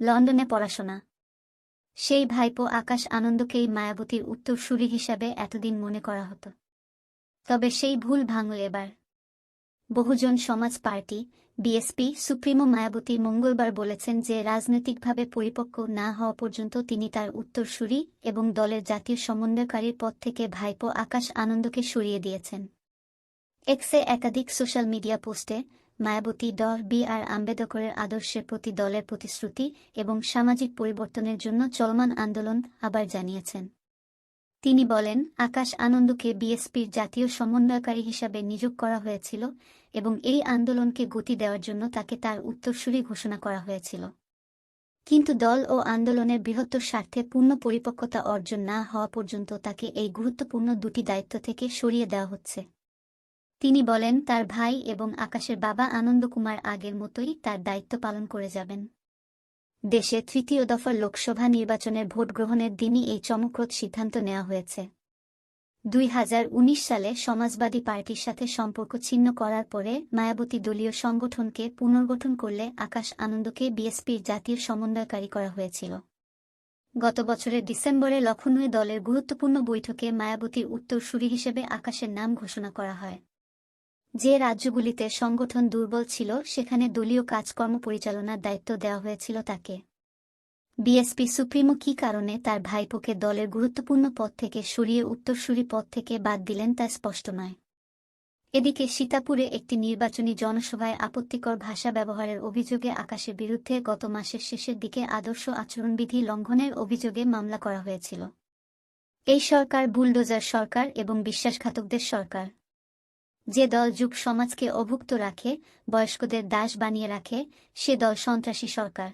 লন্ডনে পড়াশোনা। সেই ভাইপো আকাশ আনন্দকেই মায়াবতীর উত্তরসূরি হিসাবে এতদিন মনে করা হতো। তবে সেই ভুল ভাঙল এবার। বহুজন সমাজ পার্টি, বিএসপি, সুপ্রিমো মায়াবতী মঙ্গলবার বলেছেন যে রাজনৈতিকভাবে পরিপক্ক না হওয়া পর্যন্ত তিনি তার উত্তরসূরি এবং দলের জাতীয় সমন্বয়কারীর পদ থেকে ভাইপো আকাশ আনন্দকে সরিয়ে দিয়েছেন। এক্সে একাধিক সোশ্যাল মিডিয়া পোস্টে মায়াবতী দল বি আর আম্বেদকরের আদর্শের প্রতি দলের প্রতিশ্রুতি এবং সামাজিক পরিবর্তনের জন্য চলমান আন্দোলন আবার জানিয়েছেন। তিনি বলেন, আকাশ আনন্দকে বিএসপির জাতীয় সমন্বয়কারী হিসাবে নিয়োগ করা হয়েছিল এবং এই আন্দোলনকে গতি দেওয়ার জন্য তাকে তার উত্তরসূরি ঘোষণা করা হয়েছিল। কিন্তু দল ও আন্দোলনের বৃহত্তর স্বার্থে পূর্ণ পরিপক্কতা অর্জন না হওয়া পর্যন্ত তাকে এই গুরুত্বপূর্ণ দুটি দায়িত্ব থেকে সরিয়ে দেওয়া হচ্ছে। তিনি বলেন, তার ভাই এবং আকাশের বাবা আনন্দ কুমার আগের মতোই তার দায়িত্ব পালন করে যাবেন। দেশে তৃতীয় দফার লোকসভা নির্বাচনের ভোট গ্রহণের দিনই এই চমকপ্রদ সিদ্ধান্ত নেওয়া হয়েছে। দুই হাজার উনিশ সালে সমাজবাদী পার্টির সাথে সম্পর্ক ছিন্ন করার পরে মায়াবতী দলীয় সংগঠনকে পুনর্গঠন করলে আকাশ আনন্দকে বিএসপির জাতীয় সমন্বয়কারী করা হয়েছিল। গত বছরের ডিসেম্বরে লখনৌয়ে দলের গুরুত্বপূর্ণ বৈঠকে মায়াবতীর উত্তরসূরি হিসেবে আকাশের নাম ঘোষণা করা হয়। যে রাজ্যগুলিতে সংগঠন দুর্বল ছিল, সেখানে দলীয় কাজকর্ম পরিচালনার দায়িত্ব দেওয়া হয়েছিল তাকে। বিএসপি সুপ্রিমো কি কারণে তার ভাইপোকে দলের গুরুত্বপূর্ণ পদ থেকে সরিয়ে উত্তরসূরি পদ থেকে বাদ দিলেন তা স্পষ্ট নয়। এদিকে সীতাপুরে একটি নির্বাচনী জনসভায় আপত্তিকর ভাষা ব্যবহারের অভিযোগে আকাশের বিরুদ্ধে গত মাসের শেষের দিকে আদর্শ আচরণবিধি লঙ্ঘনের অভিযোগে মামলা করা হয়েছিল। এই সরকার বুলডোজার সরকার এবং বিশ্বাসঘাতকদের সরকার। যে দল যুগ সমাজকে অভুক্ত রাখে, বয়স্কদের দাস বানিয়ে রাখে, সে দল সন্ত্রাসী সরকার।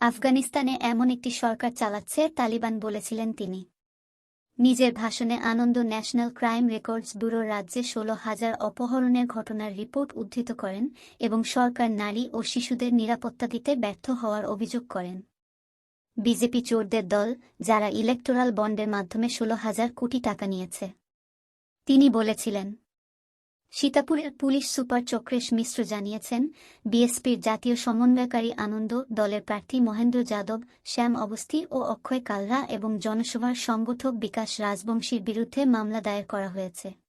আফগানিস্তানে এমন একটি সরকার চালাচ্ছে, তালিবান বলেছিলেন তিনি। নিজের ভাষণে আনন্দ ন্যাশনাল ক্রাইম রেকর্ডস ব্যুরোর রাজ্যে ষোলো হাজার অপহরণের ঘটনার রিপোর্ট উদ্ধৃত করেন এবং সরকার নারী ও শিশুদের নিরাপত্তা দিতে ব্যর্থ হওয়ার অভিযোগ করেন। বিজেপি চোরদের দল, যারা ইলেকটোরাল বন্ডের মাধ্যমে ষোলো হাজার কোটি টাকা নিয়েছে। তিনি বলেছিলেন সীতাপুরের পুলিশ সুপার চক্রেশ মিশ্র জানিয়েছেন, বিএসপির জাতীয় সমন্বয়কারী আনন্দ দলের প্রার্থী মহেন্দ্র যাদব, শ্যাম অবস্থি ও অক্ষয় কালরা এবং জনসভার সংগঠক বিকাশ রাজবংশীর বিরুদ্ধে মামলা দায়ের করা হয়েছে।